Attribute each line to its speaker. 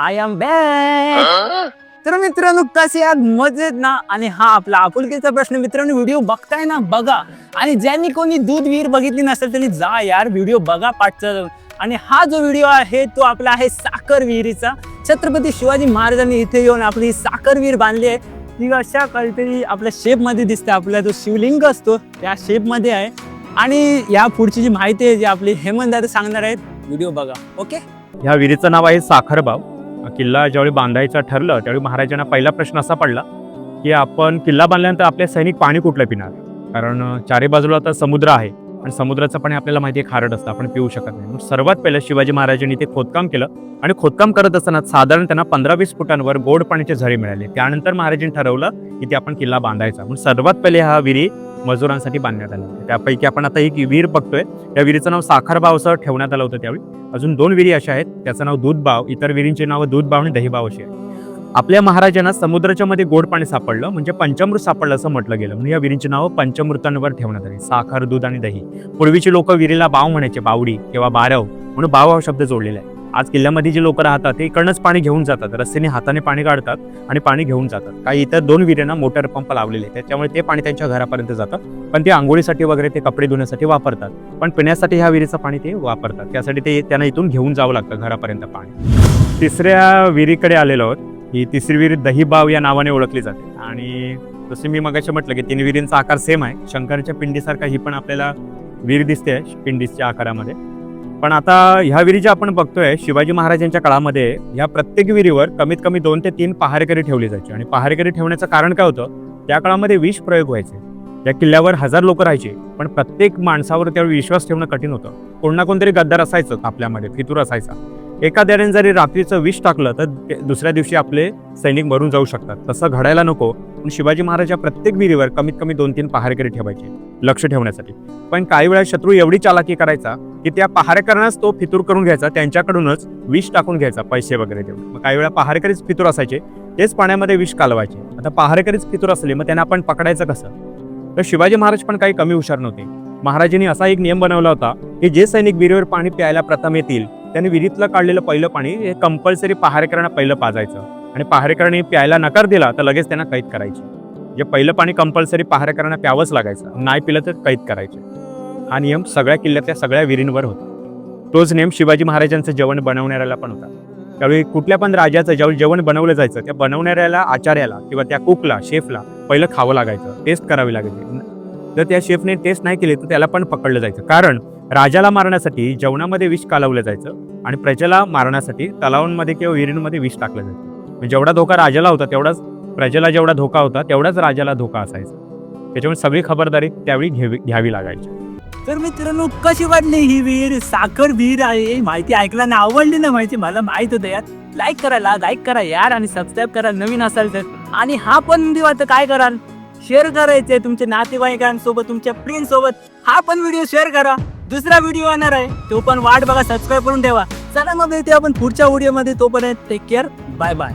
Speaker 1: I am back तर मित्रांनो कसे आहात मजेत ना? आणि हा आपला आपुलकीचा प्रश्न मित्रांनो व्हिडिओ बघताय ना बघा. आणि ज्यांनी कोणी दूध विहीर बघितली नसेल त्यांनी जा यार व्हिडिओ बघा पाठचा. जाऊन आणि हा जो व्हिडिओ आहे तो आपला आहे साखर विहिरीचा छत्रपती शिवाजी महाराजांनी इथे येऊन आपली ही साखर विहीर बांधली आहे. ती अशा काहीतरी आपल्या शेपमध्ये दिसते. आपला जो शिवलिंग असतो त्या शेपमध्ये आहे. आणि या पुढची जी माहिती आहे जी आपली हेमंत दादा सांगणार आहेत व्हिडिओ बघा. ओके?
Speaker 2: ह्या विहिरीचं नाव आहे साखरबाव. किल्ला ज्यावेळी बांधायचा ठरलं त्यावेळी महाराजांना पहिला प्रश्न असा पडला की आपण किल्ला बांधल्यानंतर आपले सैनिक पाणी कुठलं पिणार? कारण चारी बाजूला तर समुद्र आहे आणि समुद्राचं पाणी आपल्याला माहिती आहे खारट असतं आपण पिऊ शकत नाही. म्हणून सर्वात पहिलं शिवाजी महाराजांनी ते खोदकाम केलं आणि खोदकाम करत असताना साधारण त्यांना पंधरा वीस फुटांवर गोड पाण्याचे झरे मिळाले. त्यानंतर महाराजांनी ठरवलं की ते आपण किल्ला बांधायचा. म्हणून सर्वात पहिले हा विहिरी मजुरांसाठी बांधण्यात आला त्यापैकी आपण आता एक विहीर बघतोय. त्या विहिरीचं नाव साखरबाव असं ठेवण्यात आलं होतं त्यावेळी. अजून दोन विहिरी अशा आहेत. त्याचं नाव दूधबाव. इतर विहिरींची नावं दूधबाव आणि दहीबाव अशी आहे आपल्या महाराजांना समुद्राच्या मध्ये गोड पाणी सापडलं. म्हणजे पंचामृत सापडलं असं म्हटलं गेलं. म्हणून या विहिरींची नावं पंचमृतांवर ठेवण्यात आली. साखर दूध आणि दही. पूर्वीची लोक विहिरीला बाव म्हणायचे. बावडी किंवा बारव. म्हणून बाव हा शब्द जोडलेला आहे. आज किल्ल्यामध्ये जे लोक राहतात ते इकडनंच पाणी घेऊन जातात. रस्त्याने हाताने पाणी काढतात आणि पाणी घेऊन जातात. काही इतर दोन विहिरींना मोटर पंप लावलेले आहेत. त्याच्यामुळे ते पाणी त्यांच्या घरापर्यंत जातं. पण ते आंघोळीसाठी वगैरे ते कपडे धुण्यासाठी वापरतात. पण पिण्यासाठी ह्या विहिरीचं पाणी ते वापरतात. त्यासाठी ते त्यांना इथून घेऊन जावं लागतं घरापर्यंत पाणी. तिसऱ्या विहिरीकडे आलेलो आहोत. ही तिसरी विहीर दहीबाव या नावाने ओळखली जाते. आणि जसे मी मगाशी म्हटलं की तीन विहिरींचा आकार सेम आहे. शंकराच्या पिंडीसारखा ही पण आपल्याला विहीर दिसते पिंडीच्या आकारामध्ये. पण आता ह्या विहिरी ज्या आपण बघतोय शिवाजी महाराजांच्या काळामध्ये ह्या प्रत्येक विहिरीवर कमीत कमी दोन ते तीन पहारेकरी ठेवली जायची. आणि पहारेकरी ठेवण्याचं कारण काय होतं? त्या काळामध्ये विष प्रयोग व्हायचे. त्या किल्ल्यावर हजार लोक राहायचे पण प्रत्येक माणसावर त्यावेळी विश्वास ठेवणं कठीण होतं. कोण ना कोणतरी गद्दार असायचं आपल्यामध्ये फितूर असायचा. एखाद्याने जरी रात्रीचं विष टाकलं तर ते- दुसऱ्या दिवशी आपले सैनिक मरून जाऊ शकतात. तसं घडायला नको. पण शिवाजी महाराज या प्रत्येक विहिरीवर कमीत कमी दोन तीन पहारेकरी ठेवायचे लक्ष ठेवण्यासाठी. पण काही वेळा शत्रू एवढी चालाकी करायचा की त्या पहारेकरांनाच तो फितूर करून घ्यायचा त्यांच्याकडूनच विष टाकून घ्यायचा पैसे वगैरे देऊन. मग काही वेळा पहारेकरीच फितूर असायचे तेच पाण्यामध्ये विष कालवायचे. आता पहारेकरीच फितूर असले मग त्यांना आपण पकडायचं कसं? तर शिवाजी महाराज पण काही कमी हुशार नव्हते. महाराजांनी असा एक नियम बनवला होता की जे सैनिक विहिरीवर पाणी प्यायला प्रथम येतील त्यांनी विहिरीतलं काढलेलं पहिलं पाणी हे कंपल्सरी पहारेकरांना पहिलं पाजायचं. आणि पहारेकरांनी प्यायला नकार दिला तर लगेच त्यांना कैद करायचे. जे पहिलं पाणी कंपल्सरी पहारेकरांना प्यावंच लागायचं. नाही पिलं तर कैद करायचे. हा नियम सगळ्या किल्ल्यातल्या सगळ्या विहिरींवर होता. तोच नियम शिवाजी महाराजांचं जेवण बनवणाऱ्याला पण होता. त्यावेळी कुठल्या पण राजाचं ज्यावेळी जेवण बनवलं जायचं त्या बनवणाऱ्याला आचार्याला किंवा त्या कुकला शेफला पहिलं खावं लागायचं टेस्ट करावी लागायची. जर त्या शेफने टेस्ट नाही केली तर त्याला पण पकडलं जायचं. कारण राजाला मारण्यासाठी जेवणामध्ये विष कालवलं जायचं आणि प्रजेला मारण्यासाठी तलावांमध्ये किंवा विहिरींमध्ये विष टाकलं जायचं. म्हणजे जेवढा धोका राजाला होता तेवढाच प्रजेला जेवढा धोका होता तेवढाच राजाला धोका असायचा. त्याच्यामुळे सगळी खबरदारी त्यावेळी घ्यावी घ्यावी लागायची.
Speaker 1: तर मित्रांनो कशी वाटली ही विहीर? साखर विहीर आहे माहिती ऐकला ना आवडली ना माहिती मला माहीत होतं यार. लाईक करायला लाईक करा यार आणि सबस्क्राईब करा नवीन असाल तर. आणि हा पण दिवा तर काय कराल? शेअर करायचे तुमच्या नातेवाईकांसोबत तुमच्या फ्रेंड सोबत. हा पण व्हिडिओ शेअर करा. दुसरा व्हिडिओ येणार आहे. तो पण वाट बघा सबस्क्राईब करून ठेवा. चला मग भेटूया आपण पुढच्या व्हिडिओमध्ये तोपर्यंत टेक केअर बाय बाय